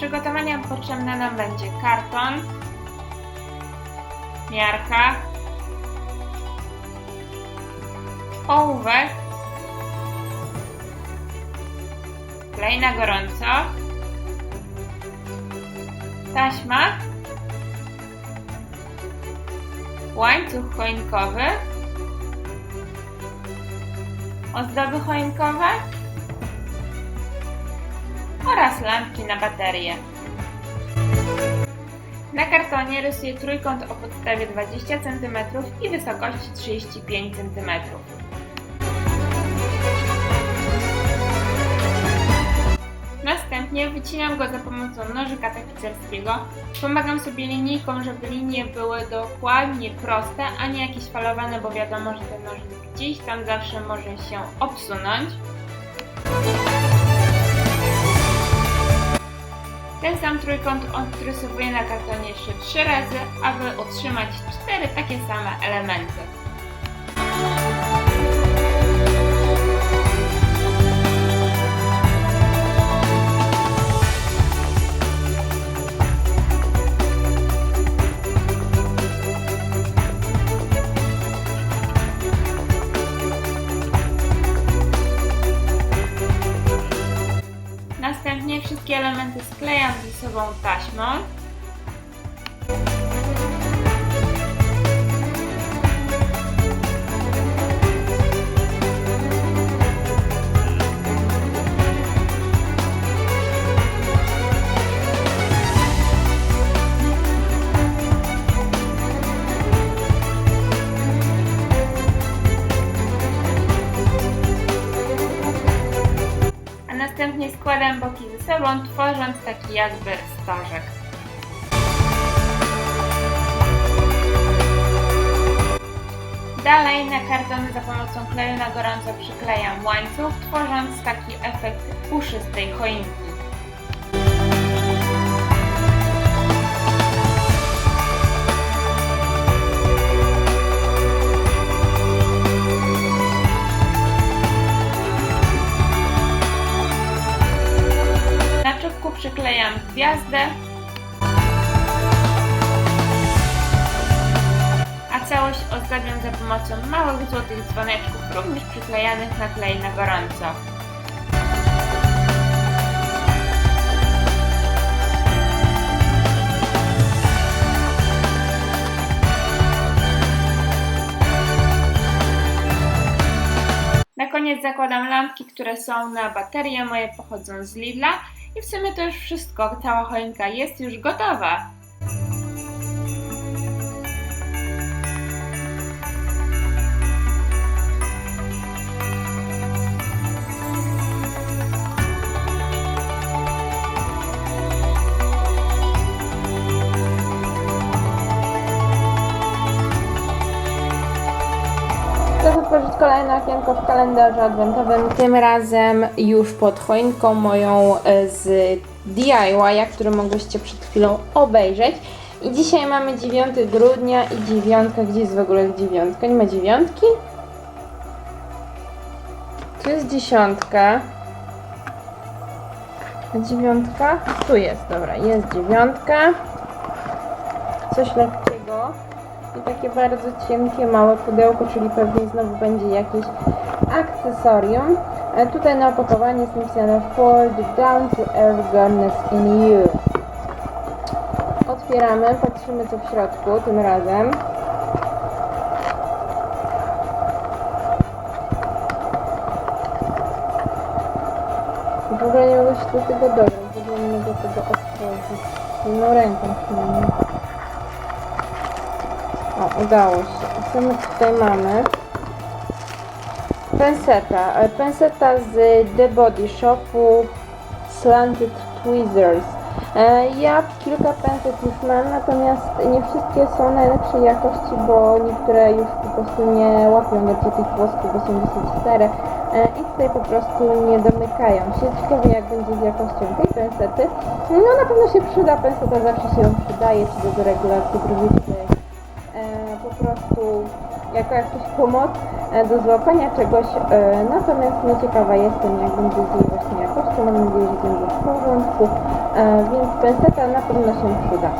przygotowania potrzebna nam będzie karton, miarka, ołówek, klej na gorąco, taśma, łańcuch choinkowy, ozdoby choinkowe oraz lampki na baterie. Na kartonie rysuję trójkąt o podstawie 20 cm i wysokości 35 cm. Następnie wycinam go za pomocą nożyka tapicerskiego. Pomagam sobie linijką, żeby linie były dokładnie proste, a nie jakieś falowane, bo wiadomo, że ten nożyk gdzieś tam zawsze może się obsunąć. Ten sam trójkąt odrysowuję na kartonie jeszcze trzy razy, aby utrzymać cztery takie same elementy. Elementy sklejam ze sobą taśmą. Następnie składam boki ze sobą, tworząc taki jakby stożek. Dalej na za pomocą kleju na gorąco przyklejam łańcuch, tworząc taki efekt puszystej choinki. Przyklejam gwiazdę, a całość ozdabiam za pomocą małych złotych dzwoneczków, również przyklejanych na klej na gorąco. Na koniec zakładam lampki, które są na baterię, moje pochodzą z Lidla i w sumie to już wszystko, cała choinka jest już gotowa. Chcę otworzyć kolejne okienko w kalendarzu adwentowym. Tym razem już pod choinką moją e, z DIY, który mogłyście przed chwilą obejrzeć. I dzisiaj mamy 9 grudnia i dziewiątka. Gdzie jest w ogóle dziewiątka? Nie ma dziewiątki? Tu jest dziesiątka. A dziewiątka? Tu jest, dobra, jest dziewiątka. Coś lekkiego. I takie bardzo cienkie, małe pudełko, czyli pewnie znowu będzie jakieś akcesorium. E, tutaj na opakowaniu jest napisane the down to earth goodness in you. Otwieramy, patrzymy co w środku tym razem. W ogóle nie mogę się do tego dobrać, w ogóle nie mogę tego otworzyć. No ręką przynajmniej. O, udało się. Co my tutaj mamy? Penseta. E, Penseta z The Body Shopu Slanted Tweezers. E, Ja kilka penset już mam, natomiast nie wszystkie są najlepszej jakości, bo niektóre już po prostu nie łapią do tych włosków 84 e, i tutaj po prostu nie domykają się. Ciekawe jak będzie z jakością tej pensety. No na pewno się przyda, penseta zawsze się przydaje, czy do regulacji brwi, prostu jako jakaś pomoc e, do złapania czegoś, e, natomiast nieciekawa jestem, jak będzie z jej właśnie jakością, mam nadzieję, że będzie w porządku, e, więc penseta na pewno się przyda.